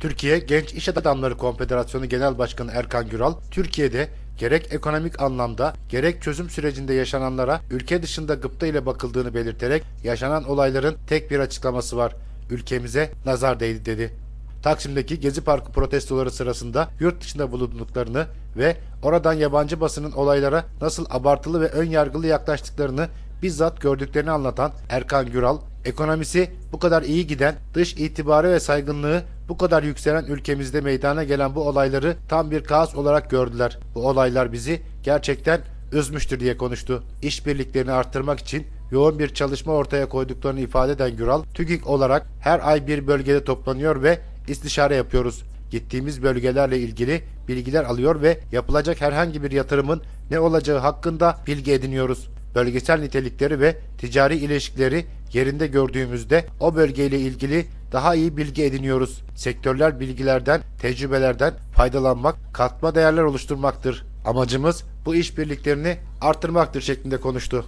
Türkiye Genç İş Adamları Konfederasyonu Genel Başkanı Erkan Güral, Türkiye'de gerek ekonomik anlamda gerek çözüm sürecinde yaşananlara ülke dışında gıpta ile bakıldığını belirterek yaşanan olayların tek bir açıklaması var. Ülkemize nazar değdi dedi. Taksim'deki Gezi Parkı protestoları sırasında yurt dışında bulunduklarını ve oradan yabancı basının olaylara nasıl abartılı ve ön yargılı yaklaştıklarını bizzat gördüklerini anlatan Erkan Güral, ekonomisi bu kadar iyi giden, dış itibarı ve saygınlığı bu kadar yükselen ülkemizde meydana gelen bu olayları tam bir kaos olarak gördüler. Bu olaylar bizi gerçekten üzmüştür diye konuştu. İşbirliklerini arttırmak için yoğun bir çalışma ortaya koyduklarını ifade eden Güral, TÜGİK olarak her ay bir bölgede toplanıyor ve istişare yapıyoruz. Gittiğimiz bölgelerle ilgili bilgiler alıyor ve yapılacak herhangi bir yatırımın ne olacağı hakkında bilgi ediniyoruz. Bölgesel nitelikleri ve ticari ilişkileri yerinde gördüğümüzde o bölgeyle ilgili daha iyi bilgi ediniyoruz. Sektörler bilgilerden, tecrübelerden faydalanmak, katma değerler oluşturmaktır. Amacımız bu işbirliklerini artırmaktır şeklinde konuştu.